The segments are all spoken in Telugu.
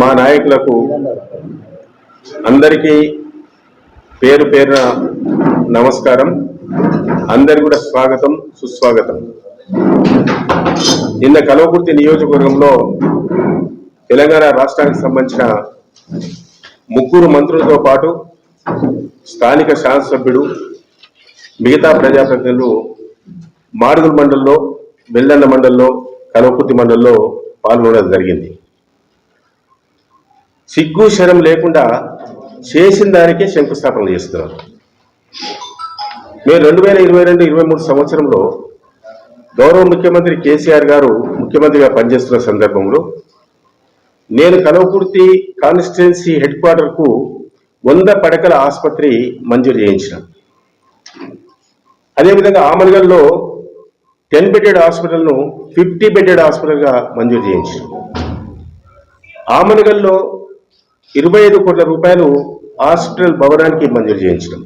మా నాయకులకు అందరికీ పేరు పేరున నమస్కారం. అందరి కూడా స్వాగతం సుస్వాగతం. నిన్న కలవకుర్తి నియోజకవర్గంలో తెలంగాణ రాష్ట్రానికి సంబంధించిన ముగ్గురు మంత్రులతో పాటు స్థానిక శాసనసభ్యుడు మిగతా ప్రజాప్రతినిధులు మాడుగుల మండల్లో బెల్లండ మండలంలో కలవకుర్తి మండల్లో పాల్గొనడం జరిగింది. సిగ్గు శరం లేకుండా చేసిన దానికే శంకుస్థాపన చేస్తున్నారు. మేము రెండు వేల ఇరవై రెండు ఇరవై మూడు సంవత్సరంలో గౌరవ ముఖ్యమంత్రి కేసీఆర్ గారు ముఖ్యమంత్రిగా పనిచేస్తున్న సందర్భంలో నేను కలవకుర్తి కాన్స్టిట్యున్సీ హెడ్ క్వార్టర్కు వంద పడకల ఆసుపత్రి మంజూరు చేయించిన. అదేవిధంగా ఆమనగల్లో టెన్ బెడెడ్ హాస్పిటల్ను ఫిఫ్టీ బెడెడ్ హాస్పిటల్గా మంజూరు చేయించిన. ఆమనగల్లో ఇరవై ఐదు కోట్ల రూపాయలు హాస్పిటల్ భవనానికి మంజూరు చేయించడం.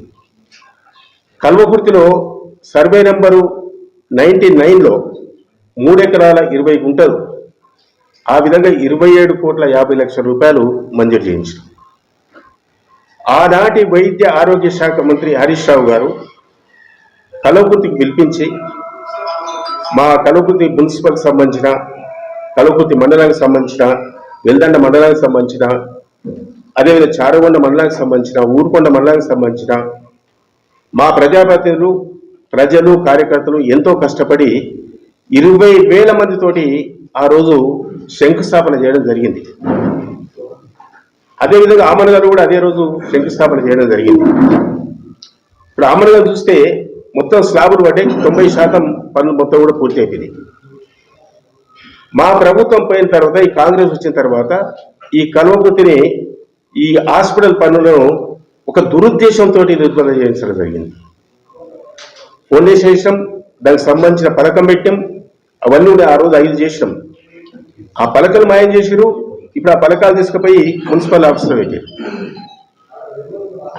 కల్వకుర్తిలో సర్వే నెంబరు నైన్టీ నైన్లో మూడెకరాల ఇరవై గుంటలు ఆ విధంగా ఇరవై ఏడు కోట్ల యాభై లక్షల రూపాయలు మంజూరు చేయించడం. ఆనాటి వైద్య ఆరోగ్య శాఖ మంత్రి హరీష్ రావు గారు కలవకుర్తికి పిలిపించి మా కలవకుర్తి మున్సిపల్కి సంబంధించిన కలవకుర్తి మండలానికి సంబంధించిన వెల్దండ మండలానికి సంబంధించిన అదేవిధంగా చారుగొండ మండలానికి సంబంధించిన ఊరుకొండ మండలానికి సంబంధించిన మా ప్రజాప్రతినిధులు ప్రజలు కార్యకర్తలు ఎంతో కష్టపడి ఇరవై వేల మందితోటి ఆ రోజు శంకుస్థాపన చేయడం జరిగింది. అదేవిధంగా ఆమనగారు కూడా అదే రోజు శంకుస్థాపన చేయడం జరిగింది. ఇప్పుడు ఆమనగారు చూస్తే మొత్తం స్లాబులు పడ్డాయి తొంభై శాతం పనులు మొత్తం కూడా పూర్తి అయిపోయింది మా ప్రభుత్వం పోయిన తర్వాత ఈ కాంగ్రెస్ వచ్చిన తర్వాత ఈ కల్వకుర్తిని ఈ హాస్పిటల్ పనులను ఒక దురుద్దేశంతో నిర్మాణం చేయించడం జరిగింది. ఓన్లీ చేసినాం దానికి సంబంధించిన పథకం పెట్టాం అవన్నీ కూడా ఆ రోజు ఐదు చేసినాం. ఆ పలకలు మాయం చేసిరు ఇప్పుడు ఆ పలకాలు తీసుకుపోయి మున్సిపల్ ఆఫీసులో పెట్టారు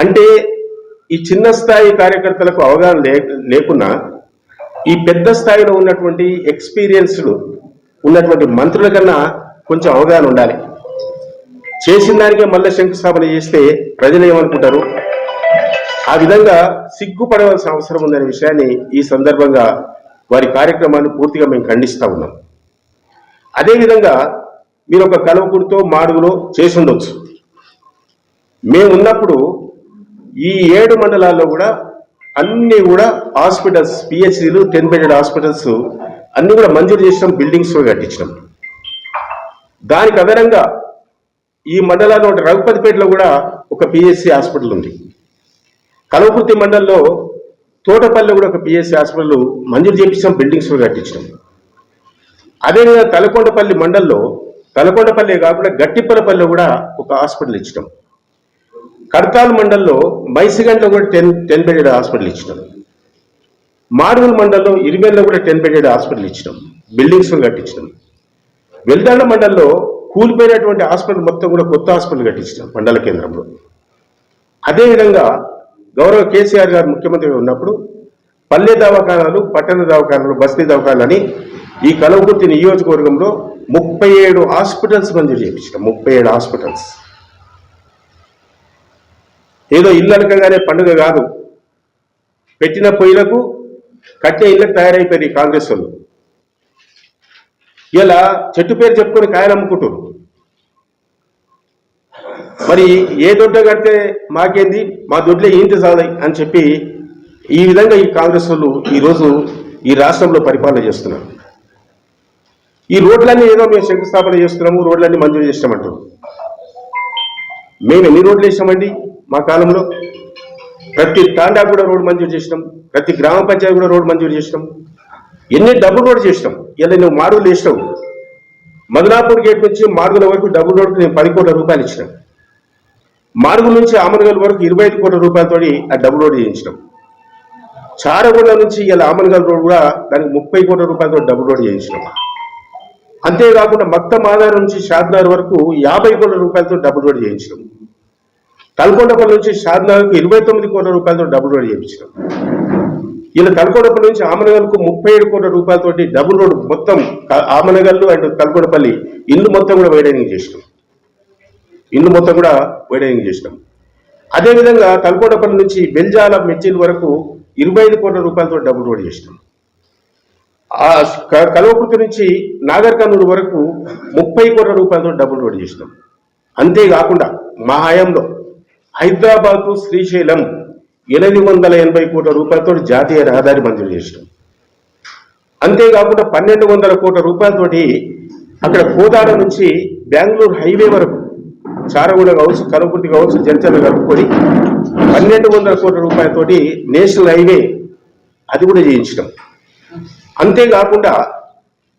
అంటే ఈ చిన్న స్థాయి కార్యకర్తలకు అవగాహన లే లేకున్నా ఈ పెద్ద స్థాయిలో ఉన్నటువంటి ఎక్స్పీరియన్స్డ్ ఉన్నటువంటి మంత్రుల కన్నా కొంచెం అవగాహన ఉండాలి. చేసిన దానికే మళ్ళీ శంకుస్థాపన చేస్తే ప్రజలు ఏమనుకుంటారు? ఆ విధంగా సిగ్గుపడవలసిన అవసరం ఉందనే విషయాన్ని ఈ సందర్భంగా వారి కార్యక్రమాన్ని పూర్తిగా మేము ఖండిస్తూ ఉన్నాం. అదేవిధంగా మీరు ఒక కలవకుడితో మాడుగులో చేసి ఉండొచ్చు. మేము ఉన్నప్పుడు ఈ ఏడు మండలాల్లో కూడా అన్నీ కూడా హాస్పిటల్స్ పిహెచ్సీలు టెన్ బెడెడ్ హాస్పిటల్స్ అన్నీ కూడా మంజూరు చేసినాం బిల్డింగ్స్ కట్టించినాం. దానికి అదనంగా ఈ మండలంలో రఘుపతిపేటలో కూడా ఒక పిఎస్సి హాస్పిటల్ ఉంది. కలవకుర్తి మండలంలో తోటపల్లిలో కూడా ఒక పిఎస్సి హాస్పిటల్ మంజూరు చేయించాం బిల్డింగ్స్ కట్టించినాం అదేవిధంగా తలకొండపల్లి మండలంలో తలకొండపల్లి కాకుండా గట్టిపల్లపల్లిలో కూడా ఒక హాస్పిటల్ ఇచ్చినాం. కడతాల్ మండలంలో మైసిగండ్లో కూడా టెన్ టెన్ బెడెడ్ హాస్పిటల్ ఇచ్చినాం. మాడుగుల మండలంలో ఇరివెల్లో కూడా టెన్ బెడెడ్ హాస్పిటల్ ఇచ్చినాం. బిల్డింగ్స్ కట్టించినాం. వెల్దాండ మండలంలో కూలిపోయినటువంటి హాస్పిటల్ మొత్తం కూడా కొత్త హాస్పిటల్ కట్టించినాం మండల కేంద్రంలో. అదేవిధంగా గౌరవ కేసీఆర్ గారు ముఖ్యమంత్రిగా ఉన్నప్పుడు పల్లె దవాఖానాలు పట్టణ దవాఖానాలు బస్తీ దవాఖానాలని ఈ కలవకుర్తి నియోజకవర్గంలో ముప్పై ఏడు హాస్పిటల్స్ మంజూరు చేయించినాం. ముప్పై ఏడు హాస్పిటల్స్. ఏదో ఇల్లు అనకగానే పండుగ కాదు. పెట్టిన పొయ్యిలకు కట్టే ఇళ్ళకు తయారైపోయింది కాంగ్రెస్ వాళ్ళు. ఇలా చెట్టు పేరు చెప్పుకొని కాయలు అమ్ముకుంటారు మరి ఏ దొడ్డ కడితే మాకేంది? మా దొడ్లే ఏంటి చాలై అని చెప్పి ఈ విధంగా ఈ కాంగ్రెస్ వాళ్ళు ఈరోజు ఈ రాష్ట్రంలో పరిపాలన చేస్తున్నారు. ఈ రోడ్లన్నీ ఏదో మేము శంకుస్థాపన చేస్తున్నాము రోడ్లన్నీ మంజూరు చేస్తామంటారు మేము ఎన్ని రోడ్లు వేసామండి మా కాలంలో? ప్రతి తాండా కూడా రోడ్డు మంజూరు చేసినాం ప్రతి గ్రామ పంచాయతీ కూడా రోడ్డు మంజూరు చేసినాం. ఎన్ని డబుల్ రోడ్ చేసినాం? ఇలా నువ్వు మాడుగులు వేసినావు. మదనాపూర్ గేట్ నుంచి మాడుగుల వరకు డబుల్ రోడ్కి నేను పది కోట్ల రూపాయలు ఇచ్చినాం. మాడుగుల నుంచి ఆమనగల్ వరకు ఇరవై ఐదు కోట్ల రూపాయలతో ఆ డబుల్ రోడ్ చేయించినాం. చారగొండ నుంచి ఇలా ఆమనగల్ రోడ్ కూడా దానికి ముప్పై కోట్ల రూపాయలతో డబుల్ రోడ్ చేయించినాం. అంతేకాకుండా మక్తం ఆధారం నుంచి షాద్నగర్ వరకు యాభై కోట్ల రూపాయలతో డబుల్ రోడ్ చేయించినాం. తలకొండపల్లి నుంచి షాద్నగర్కు ఇరవై తొమ్మిది కోట్ల రూపాయలతో డబుల్ రోడ్ చేయించినాం. ఇలా తలకోడపల్లి నుంచి ఆమనగల్కు ముప్పై ఏడు కోట్ల రూపాయలతోటి డబుల్ రోడ్ మొత్తం ఆమనగల్లు అండ్ తలకోడపల్లి ఇల్లు మొత్తం కూడా వైడనింగ్ చేసినాం. ఇల్లు మొత్తం కూడా వైడనింగ్ చేసినాం. అదేవిధంగా తలకోటపల్లి నుంచి బెల్జాల మెచ్చిల్ వరకు ఇరవై ఐదు కోట్ల రూపాయలతో డబుల్ రోడ్ చేసినాం. ఆ క- కల్వకుర్తి నుంచి నాగర్ కర్నూలు వరకు ముప్పై కోట్ల రూపాయలతో డబుల్ రోడ్ చేసినాం. అంతేకాకుండా మా హయాంలో హైదరాబాద్ శ్రీశైలం ఎనిమిది వందల ఎనభై కోట్ల రూపాయలతో జాతీయ రహదారి మంజూరు చేసినాం. అంతేకాకుండా పన్నెండు వందల కోట్ల రూపాయలతోటి అక్కడ కోదాడ నుంచి బెంగళూరు హైవే వరకు చారగూడ కావచ్చు కనుకుర్తి కావచ్చు జనచర్ల కలుపుకొని పన్నెండు వందల కోట్ల రూపాయలతోటి నేషనల్ హైవే అది కూడా చేయించడం అంతేకాకుండా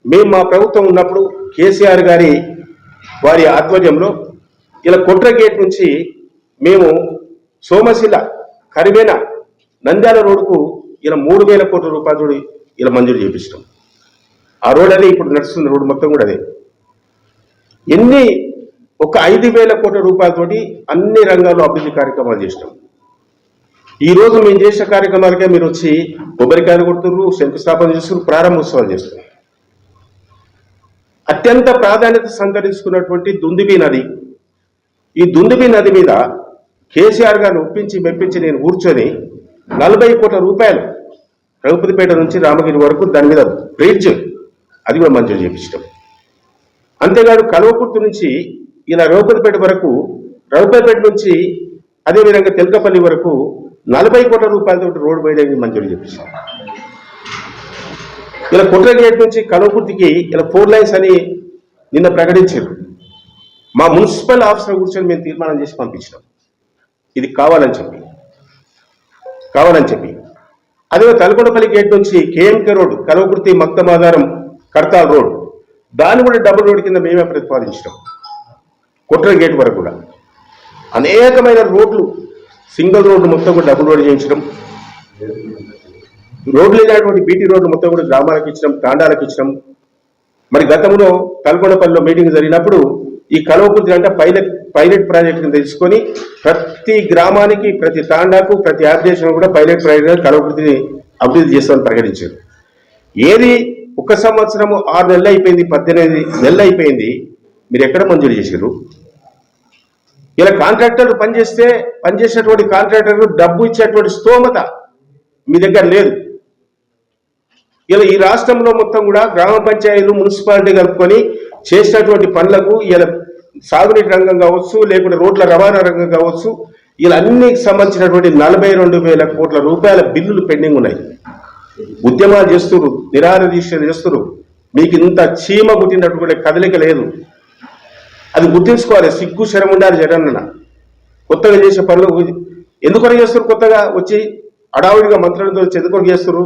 మేము మా ప్రభుత్వం ఉన్నప్పుడు కేసీఆర్ గారి వారి ఆధ్వర్యంలో ఇలా కొట్రగేట్ నుంచి మేము సోమశిల కరివేన నంద్యాల రోడ్డుకు ఇలా మూడు వేల కోట్ల రూపాయలు ఇలా మంజూరు చేపించడం. ఆ రోడ్ అనే ఇప్పుడు నడుస్తున్న రోడ్డు మొత్తం కూడా అదే. ఎన్ని ఒక ఐదు వేల కోట్ల రూపాయలతోటి అన్ని రంగాల్లో అభివృద్ధి కార్యక్రమాలు చేసినాం. ఈరోజు మేము చేసిన కార్యక్రమాలకే మీరు వచ్చి కొబ్బరికాయలు కొడుతున్నారు శంకుస్థాపన చేస్తున్నారు ప్రారంభోత్సవాలు చేస్తున్నారు. అత్యంత ప్రాధాన్యత సంతరించుకున్నటువంటి దుందిబి నది. ఈ దుందిబి నది మీద కేసీఆర్ గారిని ఒప్పించి మెప్పించి నేను కూర్చొని నలభై కోట్ల రూపాయలు రఘుపతిపేట నుంచి రామగిరి వరకు దాని మీద బ్రిడ్జ్ అది కూడా మంజూరు చేయించడం అంతేకాదు కల్వకుర్తి నుంచి ఇలా రఘుపతిపేట వరకు రఘుపతిపేట నుంచి అదేవిధంగా తెలకపల్లి వరకు నలభై కోట్ల రూపాయలతో రోడ్డు వేయడానికి మంజూరు చేపించాం ఇలా కుట్ర గేట్ నుంచి కల్వకుర్తికి ఇలా ఫోర్ లైన్స్ అని నిన్న ప్రకటించారు. మా మున్సిపల్ ఆఫీసర్ కూర్చొని మేము తీర్మానం చేసి పంపించినాం. ఇది కావాలని చెప్పి. కావాలని చెప్పి. అదే తలకొండపల్లి గేట్ నుంచి KMK road Kalwakurthy Maktamadharam Kartal road దాన్ని కూడా డబుల్ రోడ్ కింద మేమే ప్రతిపాదించడం కుట్ర గేట్ వరకు కూడా. అనేకమైన రోడ్లు సింగిల్ రోడ్లు మొత్తం కూడా డబుల్ రోడ్ చేయించడం రోడ్లు లేనటువంటి బీటీ రోడ్లు మొత్తం కూడా గ్రామాలకు ఇచ్చడం తాండాలకు ఇచ్చడం మరి గతంలో తలకొండపల్లిలో మీటింగ్ జరిగినప్పుడు ఈ కలవకుర్తి అంటే పైలట్ పైలట్ ప్రాజెక్ట్ కింద తీసుకొని ప్రతి గ్రామానికి ప్రతి తాండాకు ప్రతి యాప్డేషన్ కూడా పైలట్ ప్రాజెక్ట్ కలవకుర్తిని అభివృద్ధి చేస్తామని ప్రకటించారు. ఏది ఒక సంవత్సరము ఆరు నెలలు అయిపోయింది పద్దెనిమిది నెలలు అయిపోయింది మీరు ఎక్కడ మంజూరు చేశారు? ఇలా కాంట్రాక్టర్లు పనిచేస్తే పనిచేసేటువంటి కాంట్రాక్టర్లు డబ్బు ఇచ్చేటువంటి స్తోమత మీ దగ్గర లేదు. ఇలా ఈ రాష్ట్రంలో మొత్తం కూడా గ్రామ పంచాయతీలు మున్సిపాలిటీ కలుపుకొని చేసినటువంటి పనులకు ఇలా సాగునీటి రంగం కావచ్చు లేకుంటే రోడ్ల రవాణా రంగం కావచ్చు ఇలా అన్నికి సంబంధించినటువంటి నలభై రెండు వేల కోట్ల రూపాయల బిల్లులు పెండింగ్ ఉన్నాయి. ఉద్యమాలు చేస్తున్నారు నిరాహార దీక్షలు చేస్తున్నారు. మీకు ఇంత చీమ పుట్టినటువంటి కదలిక లేదు. అది గుర్తుంచుకోవాలి సిగ్గు శరం ఉండాలి జగన్న కొత్తగా చేసే పనులు ఎందుకొరకు చేస్తారు కొత్తగా? వచ్చి అడావుడిగా మంత్రులతో ఎందుకొరకు చేస్తారు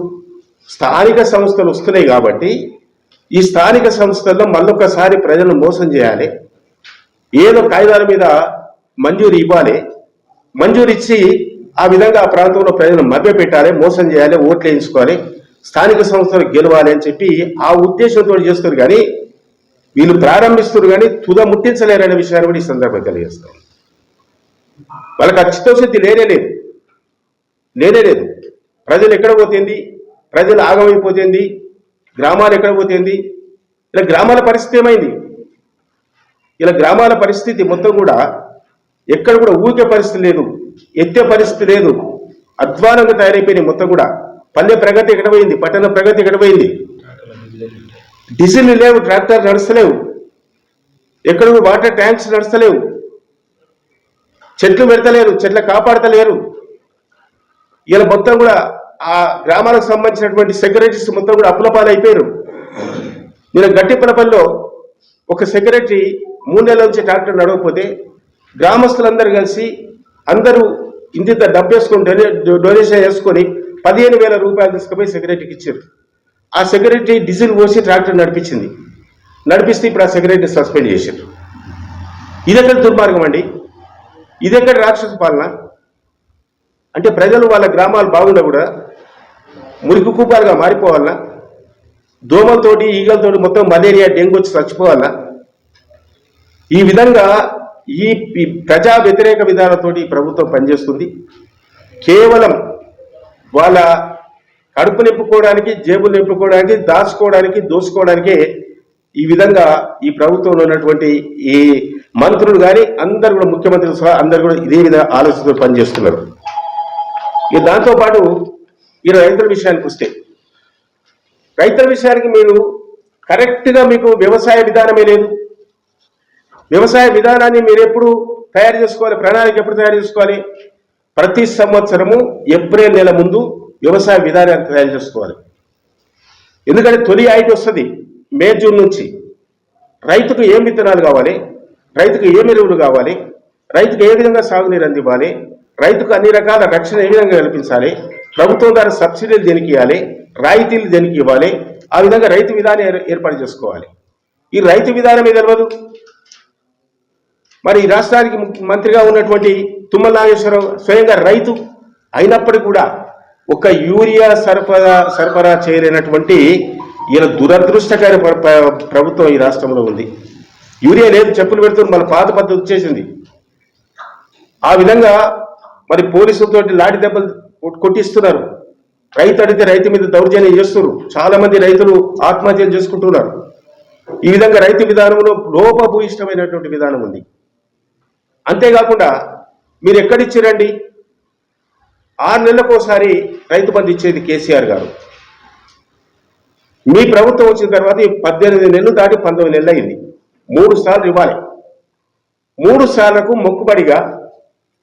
స్థానిక సంస్థలు వస్తున్నాయి కాబట్టి ఈ స్థానిక సంస్థల్లో మళ్ళొకసారి ప్రజలను మోసం చేయాలి. ఏదో కాగితాల మీద మంజూరు ఇవ్వాలి. మంజూరు ఇచ్చి ఆ విధంగా ఆ ప్రాంతంలో ప్రజలను మభ్యపెట్టాలి మోసం చేయాలి ఓట్లు వేయించుకోవాలి స్థానిక సంస్థలు గెలవాలి అని చెప్పి ఆ ఉద్దేశంతో చేస్తారు కానీ వీళ్ళు ప్రారంభిస్తారు కానీ తుద ముట్టించలేరనే విషయాన్ని కూడా ఈ సందర్భంగా తెలియజేస్తాం. వాళ్ళకి ఆ చిత్తశుద్ధి లేనే లేదు. లేనే లేదు. ప్రజలు ఎక్కడ పోతుంది? ప్రజలు ఆగమైపోతుంది? గ్రామాలు ఎక్కడ పోతుంది ఇలా గ్రామాల పరిస్థితి ఏమైంది? ఇలా గ్రామాల పరిస్థితి మొత్తం కూడా ఎక్కడ కూడా ఊరికే పరిస్థితి లేదు ఎత్తే పరిస్థితి లేదు. అధ్వానంగా తయారైపోయినాయి మొత్తం కూడా. పల్లె ప్రగతి ఎక్కడ పోయింది? పట్టణ ప్రగతి ఎక్కడ పోయింది? డీజిల్ లేవు ట్రాక్టర్ నడుస్తలేవు. ఎక్కడ కూడా వాటర్ ట్యాంక్స్ నడుస్తలేవు. చెట్లు పెడతలేరు చెట్ల కాపాడతలేరు. ఇలా మొత్తం కూడా ఆ గ్రామాలకు సంబంధించినటువంటి సెక్రటరీస్ మొత్తం కూడా అప్పులపాలైపోయారు అయిపోయారు నేను గట్టిపలపల్లిలో ఒక సెక్రటరీ మూడు నెలల నుంచి ట్రాక్టర్ నడవకపోతే గ్రామస్తులందరూ కలిసి అందరూ ఇంత డబ్బు వేసుకొని డొనే డొనేషన్ వేసుకొని పదిహేను వేల రూపాయలు తీసుకుపోయి సెక్రటరీకి ఇచ్చారు. ఆ సెక్రటరీ డీజిల్ పోసి ట్రాక్టర్ నడిపించింది. నడిపిస్తే ఇప్పుడు ఆ సెక్రటరీ సస్పెండ్ చేశారు. ఇదెక్కడ దుర్మార్గం అండి? ఇదెక్కడ రాక్షస పాలన? అంటే ప్రజలు వాళ్ళ గ్రామాలు బాగుండా కూడా మురికి కూపాలుగా మారిపోవాలా? దోమలతోటి ఈగలతోటి మొత్తం మలేరియా డెంగ్యూ వచ్చి చచ్చిపోవాలా? ఈ విధంగా ఈ ప్రజా వ్యతిరేక విధానంతోటి ప్రభుత్వం పనిచేస్తుంది. కేవలం వాళ్ళ కడుపు నింపుకోవడానికి జేబులు నింపుకోవడానికి దాచుకోవడానికి దోసుకోవడానికే ఈ విధంగా ఈ ప్రభుత్వంలో ఉన్నటువంటి ఈ మంత్రులు కానీ అందరు కూడా ముఖ్యమంత్రులు సహా అందరు కూడా ఇదే విధంగా ఆలోచనతో పనిచేస్తున్నారు. ఇక దాంతోపాటు ఈ రైతుల విషయానికి వస్తే రైతుల విషయానికి మీరు కరెక్ట్గా మీకు వ్యవసాయ విధానమే లేదు. వ్యవసాయ విధానాన్ని మీరు ఎప్పుడు తయారు చేసుకోవాలి? ప్రణాళిక ఎప్పుడు తయారు చేసుకోవాలి? ప్రతి సంవత్సరము ఏప్రిల్ నెల ముందు వ్యవసాయ విధానాన్ని తయారు చేసుకోవాలి. ఎందుకంటే తొలి ఐటీ వస్తుంది మే జూన్ నుంచి. రైతుకు ఏం విత్తనాలు కావాలి? రైతుకు ఏం ఎరువులు కావాలి? రైతుకు ఏ విధంగా సాగునీరు అందివ్వాలి? రైతుకు అన్ని రకాల రక్షణ ఏ విధంగా కల్పించాలి? ప్రభుత్వం ద్వారా సబ్సిడీలు దేనికి ఇవ్వాలి? రాయితీలు దేనికి ఇవ్వాలి? ఆ విధంగా రైతు విధానం ఏర్- ఏర్పాటు చేసుకోవాలి. ఈ రైతు విధానమే తెలియదు మరి ఈ రాష్ట్రానికి ముఖ్య- మంత్రిగా ఉన్నటువంటి తుమ్మల నాగేశ్వరరావు స్వయంగా రైతు అయినప్పటికీ కూడా ఒక యూరియా సరఫరా సరఫరా చేయలేనటువంటి ఈయన దురదృష్టకర ప్రభుత్వం ఈ రాష్ట్రంలో ఉంది. యూరియా లేదు చెప్పులు పెడుతుంది మన పాత పద్ధతి వచ్చేసింది. ఆ విధంగా మరి పోలీసులతో లాఠీ దెబ్బలు కొట్టిస్తున్నారు. రైతు అడిగితే రైతు మీద దౌర్జన్యం చేస్తున్నారు. చాలా మంది రైతులు ఆత్మహత్యలు చేసుకుంటున్నారు. ఈ విధంగా రైతు విధానంలో లోపభూయిష్టమైనటువంటి విధానం ఉంది. అంతేకాకుండా మీరు ఎక్కడిచ్చారండి? ఆరు నెలలకోసారి రైతు బంధు ఇచ్చేది కేసీఆర్ గారు. మీ ప్రభుత్వం వచ్చిన తర్వాత పద్దెనిమిది నెలలు దాటి పంతొమ్మిది నెలలు అయింది. మూడు సార్లు ఇవ్వాలి. మూడు సార్లకు మొక్కుబడిగా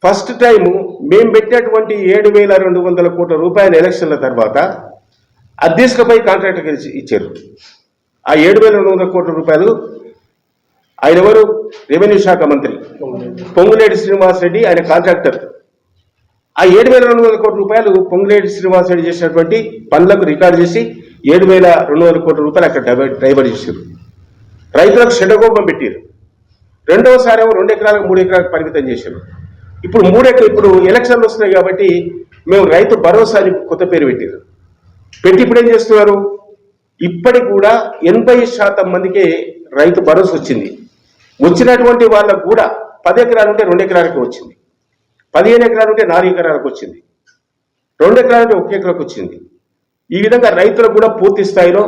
ఫస్ట్ టైము మేము పెట్టినటువంటి ఏడు వేల రెండు వందల కోట్ల రూపాయల ఎలక్షన్ల తర్వాత అధ్యక్షులపై కాంట్రాక్టర్ ఇచ్చారు. ఆ ఏడు వేల రెండు వందల కోట్ల రూపాయలు ఆయన ఎవరు రెవెన్యూ శాఖ మంత్రి. పొంగులేటి శ్రీనివాస్ రెడ్డి ఆయన కాంట్రాక్టర్ ఆ ఏడు వేల రెండు వందల కోట్ల రూపాయలు పొంగులేటి శ్రీనివాస్ రెడ్డి చేసినటువంటి పనులకు రికార్డు చేసి ఏడు వేల రెండు వందల కోట్ల రూపాయలు అక్కడ డ్రైవర్ డైవర్ట్ చేశారు. రైతులకు షెడకోపం పెట్టారు. రెండవసారి ఏమో రెండు ఎకరాలకు మూడు ఎకరాలకు పరిమితం చేశారు. ఇప్పుడు మూడెక్క ఇప్పుడు ఎలక్షన్లు వస్తున్నాయి కాబట్టి మేము రైతు భరోసా అని కొత్త పేరు పెట్టారు పెట్టి ఇప్పుడు ఏం చేస్తున్నారు? ఇప్పటికి కూడా ఎనభై శాతం మందికే రైతు భరోసా వచ్చింది. వచ్చినటువంటి వాళ్ళకు కూడా పది ఎకరాలు ఉంటే రెండు ఎకరాలకి వచ్చింది. పదిహేను ఎకరాలు ఉంటే నాలుగు ఎకరాలకు వచ్చింది. రెండు ఎకరాలు ఉంటే ఒక ఎకరాకు వచ్చింది. ఈ విధంగా రైతులకు కూడా పూర్తి స్థాయిలో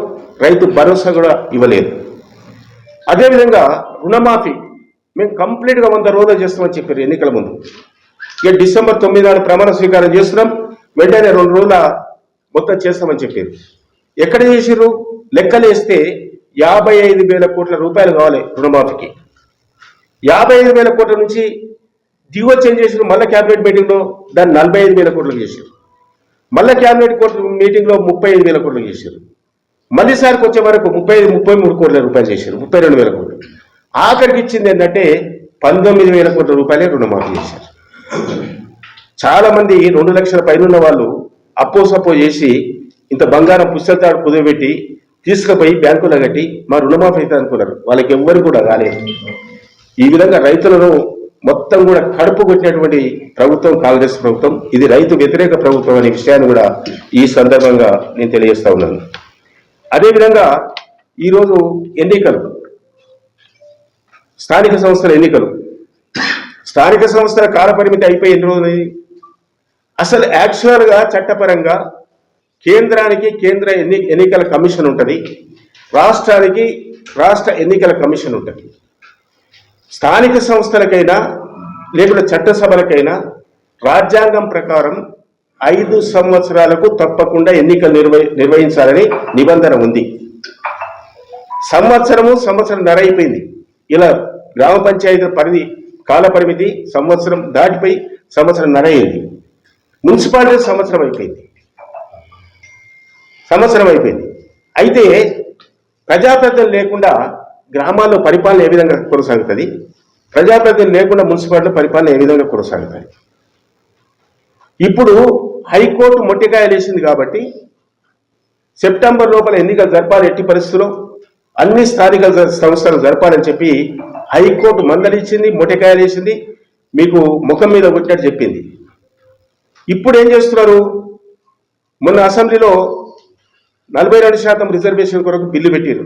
రైతు భరోసా కూడా ఇవ్వలేదు. అదేవిధంగా రుణమాఫీ మేము కంప్లీట్గా వంద రోజులు చేస్తామని చెప్పారు ఎన్నికల ముందు. ఇక డిసెంబర్ తొమ్మిది నాడు ప్రమాణ స్వీకారం చేస్తున్నాం. వెంటనే రెండు రోజుల మొత్తం చేస్తామని చెప్పారు. ఎక్కడ చేసిర్రు? లెక్కలు వేస్తే యాభై ఐదు వేల కోట్ల రూపాయలు కావాలి రుణమాఫీకి. యాభై ఐదు వేల కోట్ల నుంచి దిగువ చేంజ్ చేసిన మళ్ళీ క్యాబినెట్ మీటింగ్లో దాన్ని నలభై ఐదు వేల కోట్లకు చేశారు మళ్ళీ క్యాబినెట్ కోట్ల మీటింగ్లో ముప్పై ఐదు వేల కోట్లకు చేశారు మళ్ళీసారికి వచ్చే వరకు ముప్పై ఐదు ముప్పై మూడు కోట్ల రూపాయలు చేశారు ముప్పై రెండు వేల కోట్లు. ఆఖరికి ఇచ్చింది ఏంటంటే పంతొమ్మిది వేల కోట్ల రూపాయలే రుణమాఫీ చేశారు. చాలా మంది రెండు లక్షల పైన ఉన్న వాళ్ళు అప్పో సప్పో చేసి ఇంత బంగారం పుస్తకాలు కుదవబెట్టి తీసుకుపోయి బ్యాంకులో కట్టి మా రుణమాఫీ అయితే అనుకున్నారు. వాళ్ళకి ఎవ్వరు కూడా కాలేదు ఈ విధంగా రైతులను మొత్తం కూడా కడుపు కొట్టినటువంటి ప్రభుత్వం కాంగ్రెస్ ప్రభుత్వం ఇది రైతు వ్యతిరేక ప్రభుత్వం అనే విషయాన్ని కూడా ఈ సందర్భంగా నేను తెలియజేస్తా ఉన్నాను. అదేవిధంగా ఈరోజు ఎన్నికలు. స్థానిక సంస్థల ఎన్నికలు. స్థానిక సంస్థల కాలపరిమితి అయిపోయి ఎన్ని రోజులు అసలు యాక్చువల్గా చట్టపరంగా కేంద్రానికి కేంద్ర ఎన్ని ఎన్నికల కమిషన్ ఉంటుంది. రాష్ట్రానికి రాష్ట్ర ఎన్నికల కమిషన్ ఉంటుంది. స్థానిక సంస్థలకైనా లేకుంటే చట్టసభలకైనా రాజ్యాంగం ప్రకారం ఐదు సంవత్సరాలకు తప్పకుండా ఎన్నికలు నిర్వ నిర్వహించాలని నిబంధన ఉంది. సంవత్సరము సంవత్సరం నర అయిపోయింది ఇలా గ్రామ పంచాయతీ పరిధి కాల పరిమితి సంవత్సరం దాటిపోయి సంవత్సరం నర మున్సిపాలిటీ సంవత్సరం అయిపోయింది. సంవత్సరం అయిపోయింది. అయితే ప్రజాప్రతినిధులు లేకుండా గ్రామాల్లో పరిపాలన ఏ విధంగా కొనసాగుతుంది? ప్రజాప్రతినిధులు లేకుండా మున్సిపాలిటీ పరిపాలన ఏ విధంగా కొనసాగుతాయి ఇప్పుడు హైకోర్టు మొట్టికాయలు వేసింది కాబట్టి సెప్టెంబర్ లోపల ఎన్నికలు జరపాలి ఎట్టి పరిస్థితుల్లో? అన్ని స్థానిక సంస్థలు జరపాలని చెప్పి హైకోర్టు మందలిచ్చింది మొట్టికాయలు వేసింది మీకు ముఖం మీద కొట్టినట్టు చెప్పింది. ఇప్పుడు ఏం చేస్తున్నారు? మొన్న అసెంబ్లీలో నలభై రెండు శాతం రిజర్వేషన్ కొరకు బిల్లు పెట్టారు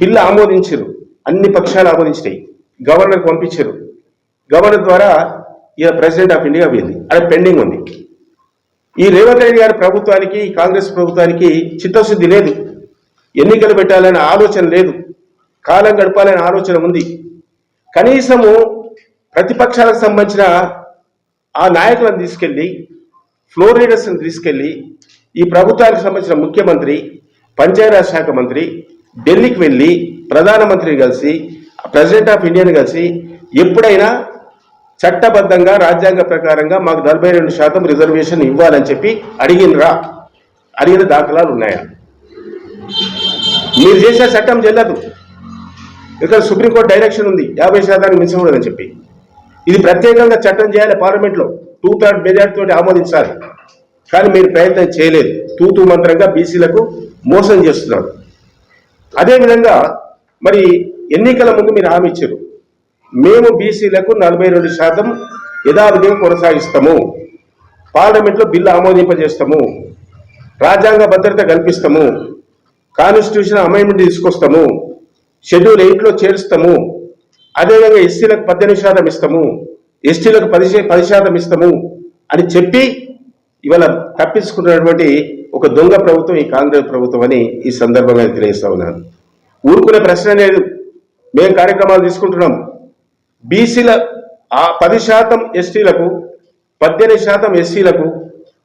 బిల్లు ఆమోదించారు అన్ని పక్షాలు ఆమోదించినాయి. గవర్నర్కి పంపించారు గవర్నర్ ద్వారా ఈయన ప్రెసిడెంట్ ఆఫ్ ఇండియా పోయింది. అది పెండింగ్ ఉంది. ఈ రేవంత్ రెడ్డి గారి ప్రభుత్వానికి కాంగ్రెస్ ప్రభుత్వానికి చిత్తశుద్ధి లేదు. ఎన్నికలు పెట్టాలనే ఆలోచన లేదు. కాలం గడపాలనే ఆలోచన ఉంది. కనీసము ప్రతిపక్షాలకు సంబంధించిన ఆ నాయకులను తీసుకెళ్ళి ఫ్లోర్ లీడర్స్ని తీసుకెళ్ళి ఈ ప్రభుత్వానికి సంబంధించిన ముఖ్యమంత్రి పంచాయరాజ్ శాఖ మంత్రి ఢిల్లీకి వెళ్ళి ప్రధానమంత్రిని కలిసి ప్రెసిడెంట్ ఆఫ్ ఇండియాని కలిసి ఎప్పుడైనా చట్టబద్ధంగా రాజ్యాంగ ప్రకారంగా మాకు నలభై రెండు శాతం రిజర్వేషన్ ఇవ్వాలని చెప్పి అడిగినరా? అడిగిన దాఖలాలు ఉన్నాయా? మీరు చేసే చట్టం చెల్లదు. ఇక్కడ సుప్రీంకోర్టు డైరెక్షన్ ఉంది యాభై శాతానికి మించకూడదని చెప్పి. ఇది ప్రత్యేకంగా చట్టం చేయాలి పార్లమెంట్లో. టూ థర్డ్ మెజార్టీ తోటి ఆమోదించాలి. కానీ మీరు ప్రయత్నం చేయలేదు. తూతు మంత్రంగా బీసీలకు మోసం చేస్తున్నారు. అదేవిధంగా మరి ఎన్నికల ముందు మీరు హామీ ఇచ్చారు. మేము బీసీలకు నలభై రెండు శాతం యథావిధిగా కొనసాగిస్తాము. పార్లమెంట్లో బిల్లు ఆమోదింపజేస్తాము. రాజ్యాంగ భద్రత కల్పిస్తాము. కాన్స్టిట్యూషన్ అమెండ్మెంట్ తీసుకొస్తాము. షెడ్యూల్ ఎయిట్లో చేరుస్తాము. అదేవిధంగా ఎస్సీలకు పద్దెనిమిది శాతం ఇస్తాము. ఎస్టీలకు పది పది శాతం ఇస్తాము అని చెప్పి ఇవాళ తప్పించుకున్నటువంటి ఒక దొంగ ప్రభుత్వం ఈ కాంగ్రెస్ ప్రభుత్వం అని ఈ సందర్భంగా తెలియజేస్తా ఉన్నాను. ఊరుకునే ప్రశ్న లేదు. మేము కార్యక్రమాలు తీసుకుంటున్నాం. బీసీల ఆ పది శాతం ఎస్టీలకు పద్దెనిమిది శాతం ఎస్సీలకు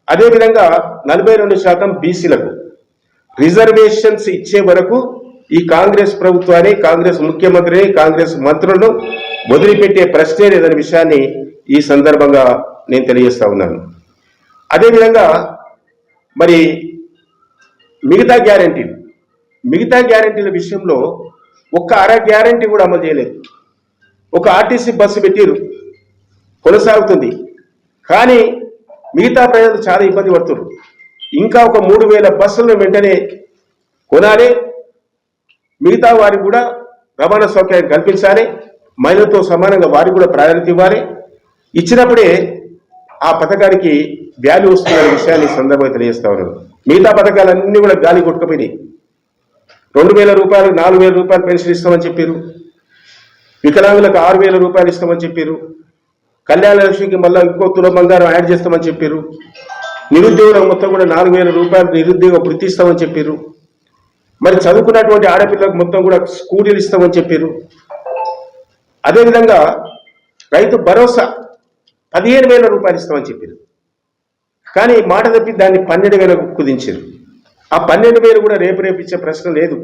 అదేవిధంగా నలభై రెండు శాతం బీసీలకు రిజర్వేషన్స్ ఇచ్చే వరకు ఈ కాంగ్రెస్ ప్రభుత్వాన్ని కాంగ్రెస్ ముఖ్యమంత్రిని కాంగ్రెస్ మంత్రులను వదిలిపెట్టే ప్రశ్నే లేదనే విషయాన్ని ఈ సందర్భంగా నేను తెలియజేస్తా ఉన్నాను. అదేవిధంగా మరి మిగతా గ్యారంటీలు మిగతా గ్యారంటీల విషయంలో ఒక్క అర గ్యారంటీ కూడా అమలు చేయలేదు. ఒక ఆర్టీసీ బస్సు పెట్టిరు కొనసాగుతుంది. కానీ మిగతా ప్రజలు చాలా ఇబ్బంది పడుతున్నారు. ఇంకా ఒక మూడు వేల బస్సులను వెంటనే కొనాలి. మిగతా వారికి కూడా రవాణా సౌకర్యం కల్పించాలి. మహిళలతో సమానంగా వారికి కూడా ప్రాధాన్యత ఇవ్వాలి. ఇచ్చినప్పుడే ఆ పథకానికి వాల్యూ వస్తుందనే విషయాన్ని సందర్భంగా తెలియజేస్తా ఉన్నాను. మిగతా పథకాలన్నీ కూడా గాలి కొట్టుకుపోయినాయి. రెండు వేల రూపాయలు నాలుగు వేల రూపాయలు పెన్షన్ ఇస్తామని చెప్పారు. వికలాంగులకు ఆరు వేల రూపాయలు ఇస్తామని చెప్పారు. కళ్యాణ లక్ష్మికి మళ్ళీ ఇంకో తుల బంగారం యాడ్ చేస్తామని చెప్పారు. నిరుద్యోగులకు మొత్తం కూడా నాలుగు వేల రూపాయలు నిరుద్యోగ వృత్తి ఇస్తామని చెప్పారు మరి చదువుకున్నటువంటి ఆడపిల్లలకు మొత్తం కూడా స్కూటీలు ఇస్తామని చెప్పారు అదేవిధంగా రైతు భరోసా పదిహేను వేల రూపాయలు ఇస్తామని చెప్పారు కానీ మాట తప్పి దాన్ని పన్నెండు వేలకు కుదించారు ఆ పన్నెండు వేలు కూడా రేపు రేపు ఇచ్చే ప్రశ్న లేదు.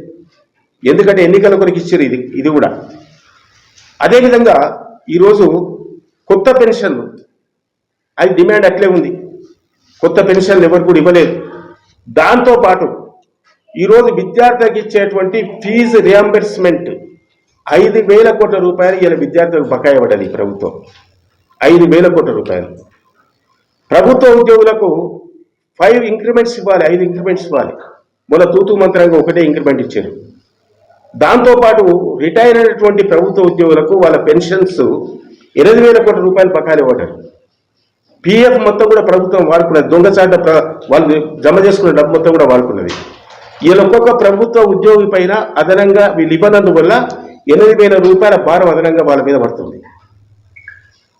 ఎందుకంటే ఎన్నికల కొరకు ఇచ్చారు ఇది ఇది కూడా. అదేవిధంగా ఈరోజు కొత్త పెన్షన్లు అది డిమాండ్ అట్లే ఉంది. కొత్త పెన్షన్లు ఎవరు కూడా ఇవ్వలేదు. దాంతో పాటు ఈరోజు విద్యార్థులకు ఇచ్చేటువంటి ఫీజు రియంబర్స్మెంట్ ఐదు వేల కోట్ల రూపాయలు ఇలా విద్యార్థులకు బకాయి ఇవ్వడాలి ప్రభుత్వం. ఐదు వేల కోట్ల రూపాయలు. ప్రభుత్వ ఉద్యోగులకు ఫైవ్ ఇంక్రిమెంట్స్ ఇవ్వాలి ఐదు ఇంక్రిమెంట్స్ ఇవ్వాలి. మొన్న తూతు మంత్రంగా ఒకటే ఇంక్రిమెంట్ ఇచ్చారు. దాంతోపాటు రిటైర్ అయినటువంటి ప్రభుత్వ ఉద్యోగులకు వాళ్ళ పెన్షన్స్ ఇరవై వేల కోట్ల రూపాయలు బకాయిలు ఇవ్వటారు పిఎఫ్ మొత్తం కూడా ప్రభుత్వం వాడుకున్నది. దొంగచాట వాళ్ళు జమ చేసుకున్న డబ్బు మొత్తం కూడా వాడుకున్నది. వీళ్ళ ఒక్కొక్క ప్రభుత్వ ఉద్యోగి పైన అదనంగా వీళ్ళు ఇవ్వనందువల్ల ఎనిమిది వేల రూపాయల భారం అదనంగా వాళ్ళ మీద పడుతుంది.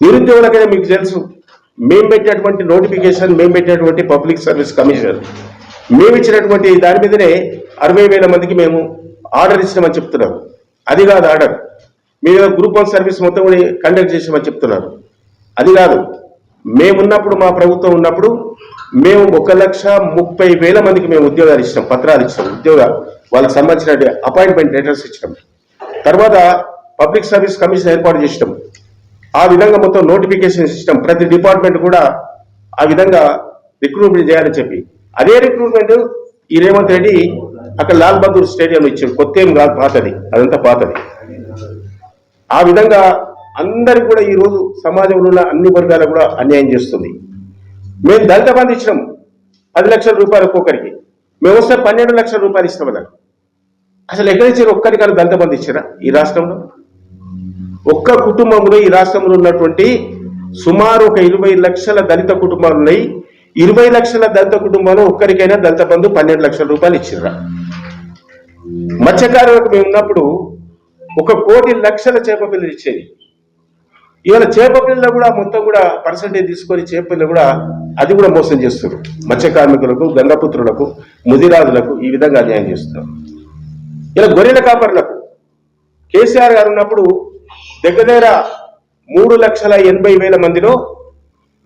నిరుద్యోగులకైనా మీకు తెలుసు మేము పెట్టినటువంటి నోటిఫికేషన్ మేము పెట్టినటువంటి పబ్లిక్ సర్వీస్ కమిషన్ మేము ఇచ్చినటువంటి దాని మీదనే అరవై వేల మందికి మేము ఆర్డర్ ఇచ్చినామని చెప్తున్నారు. అది కాదు ఆర్డర్. మీరు గ్రూప్ వన్ సర్వీస్ మొత్తం కూడా కండక్ట్ చేసామని చెప్తున్నారు. అది కాదు. మేమున్నప్పుడు మా ప్రభుత్వం ఉన్నప్పుడు మేము ఒక లక్ష ముప్పై వేల మందికి మేము ఉద్యోగాలు ఇచ్చినాం పత్రాలు ఇచ్చినాం ఉద్యోగాలు. వాళ్ళకి సంబంధించిన అపాయింట్మెంట్ లెటర్స్ ఇచ్చినాం. తర్వాత పబ్లిక్ సర్వీస్ కమిషన్ ఏర్పాటు చేసినాం. ఆ విధంగా మొత్తం నోటిఫికేషన్ సిస్టమ్ ప్రతి డిపార్ట్మెంట్ కూడా ఆ విధంగా రిక్రూట్మెంట్ చేయాలని చెప్పి. అదే రిక్రూట్మెంట్ ఈ రేవంత్ రెడ్డి అక్కడ లాల్ బహదూర్ స్టేడియం ఇచ్చారు కొత్త ఏం కాదు పాతది అదంతా పాతది. ఆ విధంగా అందరికి కూడా ఈ రోజు సమాజంలో ఉన్న అన్ని వర్గాలకు కూడా అన్యాయం చేస్తుంది. మేము దళిత బంధు ఇచ్చినాం పది లక్షల రూపాయలు ఒక్కొక్కరికి. మేము వస్తే పన్నెండు లక్షల రూపాయలు ఇస్తామన్నారు అసలు ఎక్కడ ఇచ్చారు ఒక్కరికైనా దళిత బంధు ఇచ్చారా ఈ రాష్ట్రంలో? ఒక్క కుటుంబంలో ఈ రాష్ట్రంలో ఉన్నటువంటి సుమారు ఒక ఇరవై లక్షల దళిత కుటుంబాలు ఉన్నాయి. ఇరవై లక్షల దళిత కుటుంబాలు ఒక్కరికైనా దళిత బంధు పన్నెండు లక్షల రూపాయలు ఇచ్చిర్రా. మత్స్యకారులకు మేము ఉన్నప్పుడు ఒక కోటి లక్షల చేప పిల్లలు ఇచ్చేది. ఇవాళ చేప పిల్లలు కూడా మొత్తం కూడా పర్సంటేజ్ తీసుకొని చేప పిల్లలు కూడా అది కూడా మోసం చేస్తున్నారు. మత్స్య కార్మికులకు గంగపుత్రులకు ముదిరాజులకు ఈ విధంగా అన్యాయం చేస్తున్నారు. ఇలా గొర్రెల కాపర్లకు కేసీఆర్ గారు ఉన్నప్పుడు దగ్గర దగ్గర మూడు లక్షల ఎనభై వేల మందిలో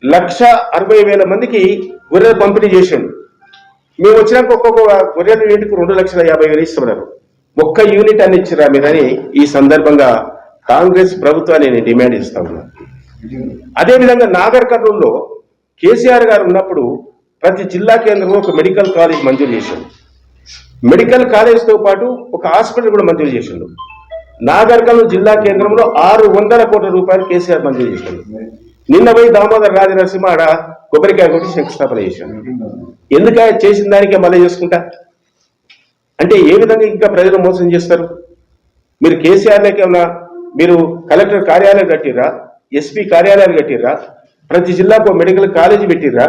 లక్ష అరవై వేల మందికి గొర్రెలు పంపిణీ చేసిండు. మేము వచ్చినాక ఒక్కొక్క గొర్రెల యూనిట్కు రెండు లక్షల యాభై వేలు ఇస్తున్నారు. ఒక్క యూనిట్ అని ఇచ్చిరా మీరని ఈ సందర్భంగా కాంగ్రెస్ ప్రభుత్వాన్ని నేను డిమాండ్ ఇస్తా ఉన్నా. అదేవిధంగా నాగర్ కర్నూలులో కేసీఆర్ గారు ఉన్నప్పుడు ప్రతి జిల్లా కేంద్రంలో ఒక మెడికల్ కాలేజ్ మంజూరు చేశాడు మెడికల్ కాలేజ్తో పాటు ఒక హాస్పిటల్ కూడా మంజూరు చేసిండు. నాగర్ కర్నూలు జిల్లా కేంద్రంలో ఆరు వందల కోట్ల రూపాయలు కేసీఆర్ మంజూరు చేసిండు. నిన్న పోయి దామోదర్ రాజనరసింహ ఆడ కొబ్బరికాయ కొట్టి శంకుస్థాపన చేశాను ఎందుక చేసిన దానికే మళ్ళీ చేసుకుంటా? అంటే ఏ విధంగా ఇంకా ప్రజలు మోసం చేస్తారు? మీరు కేసీఆర్లోకి ఏమన్నా మీరు కలెక్టర్ కార్యాలయం కట్టిర్రా ఎస్పీ కార్యాలయాలు కట్టిర్రా ప్రతి జిల్లాకు మెడికల్ కాలేజీ పెట్టిర్రా?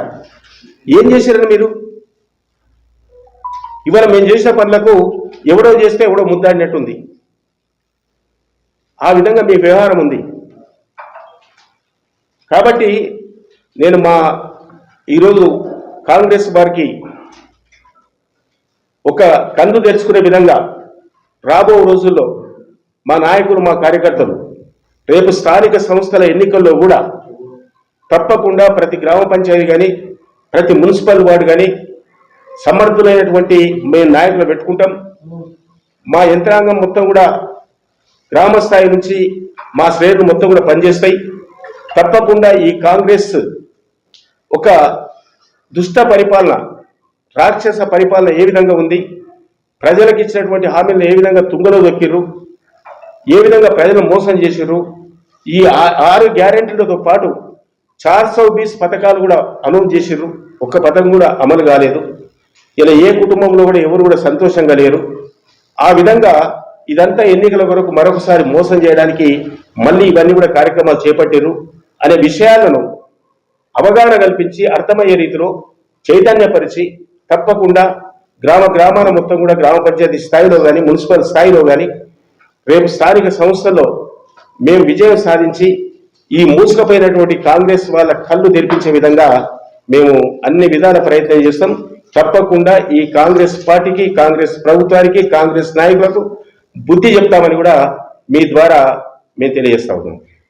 ఏం చేశారని మీరు? ఇవాళ మేము చేసిన పనులకు ఎవడో చేస్తే ఎవడో ముద్దాడినట్టుంది. ఆ విధంగా మీ వ్యవహారం ఉంది. కాబట్టి నేను మా ఈరోజు కాంగ్రెస్ వారికి ఒక కందు తెరుచుకునే విధంగా రాబో రోజుల్లో మా నాయకులు మా కార్యకర్తలు రేపు స్థానిక సంస్థల ఎన్నికల్లో కూడా తప్పకుండా ప్రతి గ్రామ పంచాయతీ కానీ ప్రతి మున్సిపల్ వార్డు కానీ సమర్థులైనటువంటి మేము నాయకులు పెట్టుకుంటాం. మా యంత్రాంగం మొత్తం కూడా గ్రామ స్థాయి నుంచి మా శ్రేణులు మొత్తం కూడా పనిచేస్తాయి. తప్పకుండా ఈ కాంగ్రెస్ ఒక దుష్ట పరిపాలన రాక్షస పరిపాలన ఏ విధంగా ఉంది ప్రజలకు ఇచ్చినటువంటి హామీలను ఏ విధంగా తుంగలో దొక్కిర్రు ఏ విధంగా ప్రజలు మోసం చేసిర్రు? ఈ ఆరు గ్యారెంటీలతో పాటు చార్ సౌ బీస్ పథకాలు కూడా అమలు చేసిర్రు. ఒక్క పథకం కూడా అమలు కాలేదు. ఇలా ఏ కుటుంబంలో కూడా ఎవరు కూడా సంతోషంగా లేరు. ఆ విధంగా ఇదంతా ఎన్నికల వరకు మరొకసారి మోసం చేయడానికి మళ్ళీ ఇవన్నీ కూడా కార్యక్రమాలు చేపట్టారు అనే విషయాలను అవగాహన కల్పించి అర్థమయ్యే రీతిలో చైతన్యపరిచి తప్పకుండా గ్రామ గ్రామాల మొత్తం కూడా గ్రామ పంచాయతీ స్థాయిలో కానీ మున్సిపల్ స్థాయిలో కానీ రేపు స్థానిక సంస్థల్లో మేము విజయం సాధించి ఈ మూసుకపోయినటువంటి కాంగ్రెస్ వాళ్ళ కళ్ళు తెరిపించే విధంగా మేము అన్ని విధాల ప్రయత్నం చేస్తాం. తప్పకుండా ఈ కాంగ్రెస్ పార్టీకి కాంగ్రెస్ ప్రభుత్వానికి కాంగ్రెస్ నాయకులకు బుద్ధి చెప్తామని కూడా మీ ద్వారా మేము తెలియజేస్తా ఉన్నాం.